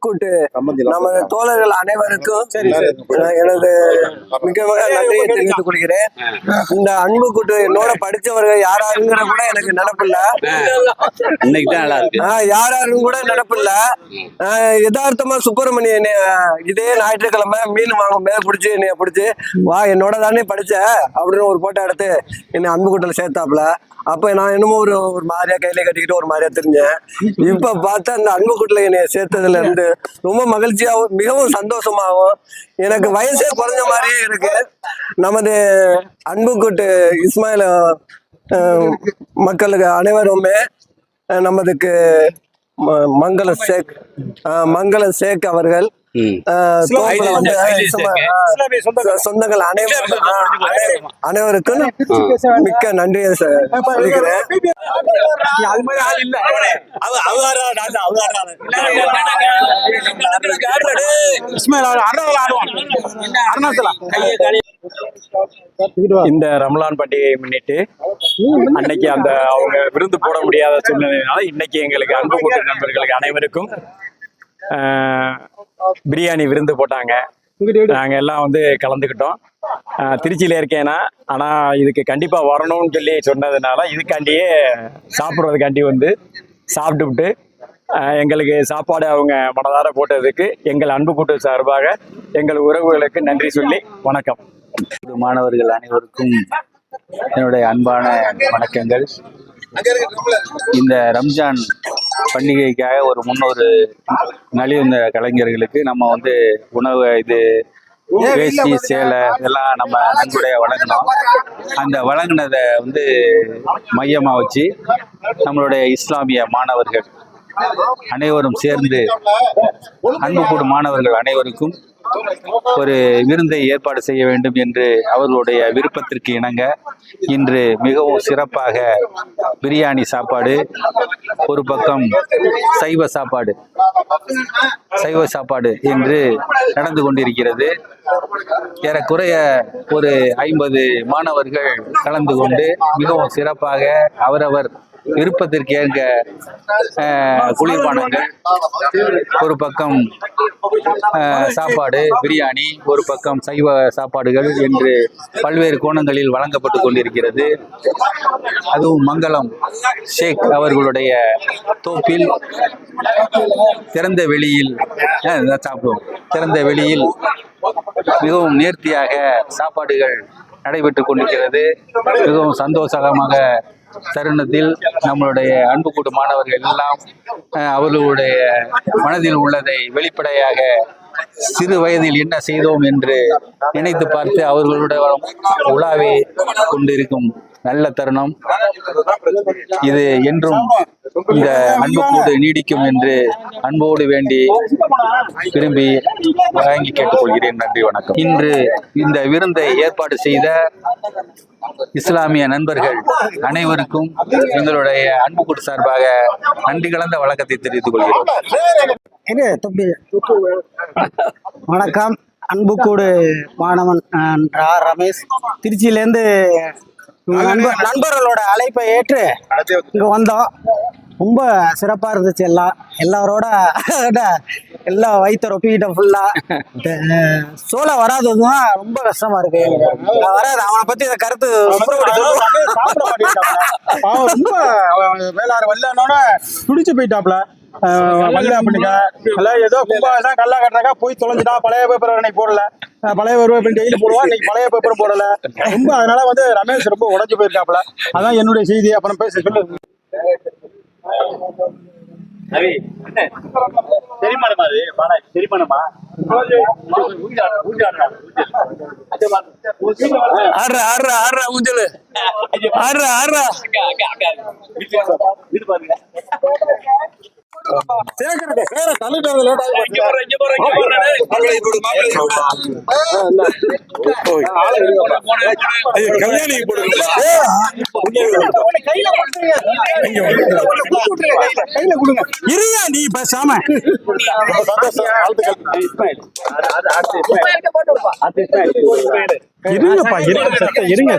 கூட்டு நமது தோழர்கள் அனைவருக்கும் நான் எனது மிக மிக நன்றியை தெரிவித்துக் கொள்கிறேன். இந்த அன்பு கூட்டு என்னோட படிச்சவர்கள் யாராருங்கிற கூட எனக்கு நினப்பில்ல இன்னைக்கு தான் நல்லா இருக்கு. ஆஹ் யாராருன்னு கூட நினப்பில்ல ஆஹ் யதார்த்தமா சுப்பிரமணியன் இதே ஞாயிற்றுக்கிழமை மீன் வாங்கும் போது பிடிச்சி என்னைய பிடிச்சி வா என்னோட தானே படிச்ச அப்படின்னு ஒரு போட்டோ எடுத்து என்னை அன்பு கூட்டல சேர்த்தாப்புல. அப்ப நான் என்னமோ ஒரு ஒரு மாதிரியா கையில கட்டிக்கிட்டு ஒரு மாதிரியா தெரிஞ்சேன். இப்ப பார்த்தா அந்த அன்பு கூட்டல என்னைய சேர்த்ததுல இருந்து ரொம்ப மகிழ்ச்சியாகவும் மிகவும் சந்தோஷமாகவும் எனக்கு வயசே குறைஞ்ச மாதிரியே இருக்கு நமது அன்பு கூட்டு இஸ்மாயில் மக்களுக்கு அனைவருமே நமதுக்கு மங்கள சேக் மங்கள சேக் அவர்கள் வந்து சொந்தங்கள் அனைவருக்கும் அஹ், அனை- அனைவருக்கும் மிக்க நன்றியை சொல்லிக்கிறேன் இந்த ரமலான் பண்டிகையை முன்னிட்டு அன்னைக்கு அந்த அவங்க விருந்து போட முடியாத சூழ்நிலையினால இன்னைக்கு எங்களுக்கு அன்பு கூட்டு நண்பர்களுக்கு அனைவருக்கும் பிரியாணி விருந்து போட்டாங்க. நாங்க எல்லாம் வந்து கலந்துக்கிட்டோம். திருச்சியில இருக்கேனா ஆனா இதுக்கு கண்டிப்பா வரணும்னு சொல்லி சொன்னதுனால இதுக்காண்டியே சாப்பிட்றதுக்காண்டி வந்து சாப்பிட்டுவிட்டு எங்களுக்கு சாப்பாடு அவங்க மனதார போட்டதுக்கு எங்கள் அன்பு கூட்டு சார்பாக எங்கள் உறவுகளுக்கு நன்றி சொல்லி வணக்கம். மாணவர்கள் அனைவருக்கும் என்னுடைய அன்பான வணக்கங்கள். இந்த ரம்ஜான் பண்டிகைக்காக ஒரு முன்னொரு நலிவுந்த கலைஞர்களுக்கு நம்ம வந்து உணவு இது வேஷ்டி சேலை இதெல்லாம் நம்ம நன்கொடைய வழங்கினோம். அந்த வழங்கினதை வந்து மையமாக வச்சு நம்மளுடைய இஸ்லாமிய மாணவர்கள் அனைவரும் சேர்ந்து அன்பு கூடும் மாணவர்கள் அனைவருக்கும் ஒரு விருந்தை ஏற்பாடு செய்ய வேண்டும் என்று அவர்களுடைய விருப்பத்திற்கு இணங்க இன்று மிகவும் சிறப்பாக பிரியாணி சாப்பாடு ஒரு பக்கம் சைவ சாப்பாடு சைவ சாப்பாடு என்று நடந்து கொண்டிருக்கிறது. ஏறக்குறைய ஒரு ஐம்பது மாணவர்கள் கலந்து கொண்டு மிகவும் சிறப்பாக அவரவர் விருப்பத்திற்கு ஏற்க குளிர்பானங்கள். ஒரு பக்கம் சாப்பாடு பிரியாணி ஒரு பக்கம் சைவ சாப்பாடுகள் என்று பல்வேறு கோணங்களில் வழங்கப்பட்டு கொண்டிருக்கிறது. அதுவும் மங்களம். ஷேக் அவர்களுடைய தோப்பில் திறந்த வெளியில் சாப்பிடுவோம். திறந்த வெளியில் மிகவும் நேர்த்தியாக சாப்பாடுகள் நடைபெற்று கொண்டிருக்கிறது. மிகவும் சந்தோஷமாக தருணத்தில் நம்மளுடைய அன்பு கூடும் மாணவர்கள் எல்லாம் அஹ், அவர்களுடைய மனதில் உள்ளதை வெளிப்படையாக சிறு வயதில் என்ன செய்தோம் என்று நினைத்து பார்த்து அவர்களுடைய உலாவே கொண்டிருக்கும் நல்ல தருணம். இது என்றும் இந்த அன்பு கூடு நீடிக்கும் என்று அன்போடு வேண்டி விரும்பி வழங்கி கேட்டுக்கொள்கிறேன். நன்றி வணக்கம். இன்று இந்த விருந்தை ஏற்பாடு செய்த இஸ்லாமிய நண்பர்கள் அனைவருக்கும் எங்களுடைய அன்பு கூட்டு சார்பாக நன்றி கலந்த வழக்கத்தை தெரிவித்துக் கொள்கிறோம். வணக்கம். அன்புக்கூடு மாணவன் அஹ், ரா- ரமேஷ். திருச்சியிலேருந்து நண்பர் நண்பர்களோட அழைப்பை ஏற்று இங்கே வந்தோம். ரொம்ப சிறப்பாக இருந்துச்சு எல்லாம் எல்லாரோட எல்லாம் வயிற்று ரொப்பிக்கிட்டோம் ஃபுல்லாக சோழ வராததும் தான் ரொம்ப கஷ்டமா இருக்கு. வராது அவனை பற்றி இந்த கருத்து ரொம்ப வேளாறு வரலன்னோட துடிச்சு போயிட்டாப்ல. அப்படிங்க எல்லாம் ஏதோ கும்பாசம் கல்லா கட்டுறாக்கா போய் தொலைஞ்சிட்டா பழைய பேப்பர் இன்னைக்கு போடல. பழைய பேப்பர் டெய்லி போடுவான் இன்னைக்கு பழைய பேப்பரும் போடல. ரொம்ப அதனால வந்து ரமேஷ் ரொம்ப உடஞ்சு போயிருக்காப்ல. அதான் என்னுடைய செய்தி அப்புறம் பேச சொல்லு. தெரியுமானமா அது? பாடா தெரியுமானமா ஆடுறா ஆடுறா ஆடுறா ஊஞ்சல். ஆடுறா ஆடுறா. லேட் ஆகி கல்யாணி கையில கொடுங்க இருயா நீ பேசாம சந்தோஷம் வாழ்த்துக்கள் இருங்கப்பா இருங்க சத்த இருங்க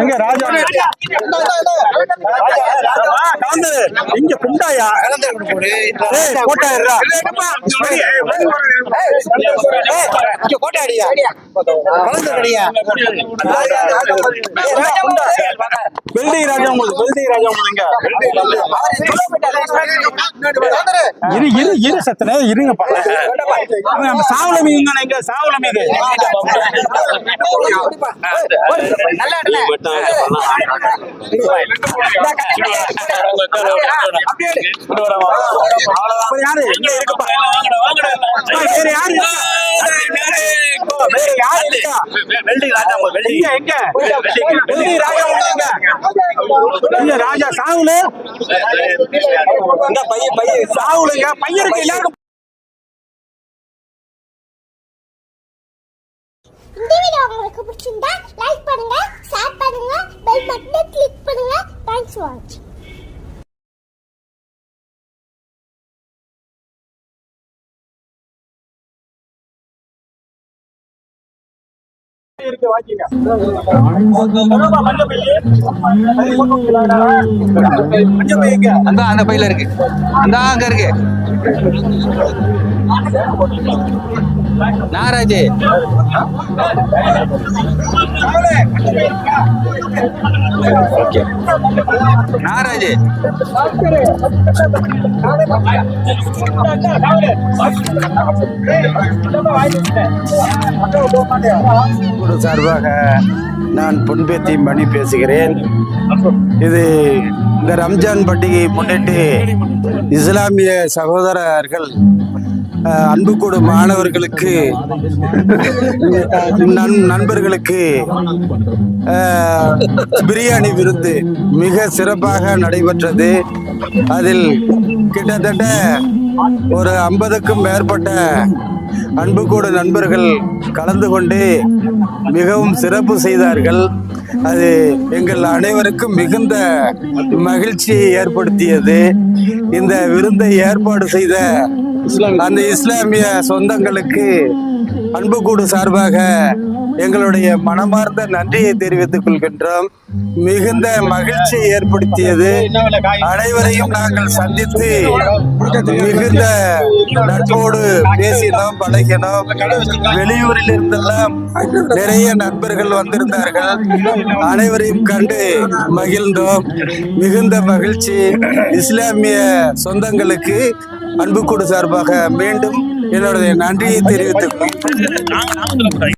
எங்க ராஜா. இங்க குண்டாயா? ஏய், கோட்டாயிரா வெல்டி ராஜா உங்களுக்கு வெல்டி ராஜா உங்களுக்கு இரு இரு இரு சத்தனே அவன் நம்ம சாவல மீன் தானே எங்க சாவல மீன். அப்புறம் யாரு யாரு ராஜா ராஜா சாவுல இந்த பையன் பையன் சாவுலங்க பையனுக்கு எல்லாருக்கும் இந்த வீடியோ உங்களுக்கு இருக்கு வாங்கிங்க அந்த அந்த பையில இருக்கு. அந்த அங்க இருக்கு. நாராஜ். நாராஜ். குழு சார்பாக நான் பொன்பேத்தி மணி பேசுகிறேன். இது இந்த ரம்ஜான் பண்டிகையை முன்னிட்டு இஸ்லாமிய சகோதரர்கள் அன்புக்கூடு மாணவர்களுக்கு நண்- நண்பர்களுக்கு பிரியாணி விருந்து மிக சிறப்பாக நடைபெற்றது. அதில் கிட்டத்தட்ட ஒரு ஐம்பதுக்கும் மேற்பட்ட அன்புக்கூடு நண்பர்கள் கலந்து கொண்டு மிகவும் சிறப்பு செய்தார்கள். அது எங்கள் அனைவருக்கும் மிகுந்த மகிழ்ச்சியை ஏற்படுத்தியது. இந்த விருந்தை ஏற்பாடு செய்த அந்த இஸ்லாமிய சொந்தங்களுக்கு அன்பு கூடு சார்பாக எங்களுடைய மனமார்ந்த நன்றியை தெரிவித்துக் கொள்கின்றோம். மிகுந்த மகிழ்ச்சியை ஏற்படுத்தியது. அனைவரையும் நாங்கள் சந்தித்து மிகுந்த நட்போடு பேசினோம் பழகினோம். வெளியூரில் இருந்தெல்லாம் நிறைய நண்பர்கள் வந்திருந்தார்கள். அனைவரையும் கண்டு மகிழ்ந்தோம். மிகுந்த மகிழ்ச்சி இஸ்லாமிய சொந்தங்களுக்கு அன்புக்கூடு சார்பாக மீண்டும் என்னுடைய நன்றியை தெரிவித்துக் கொள்கிறேன்.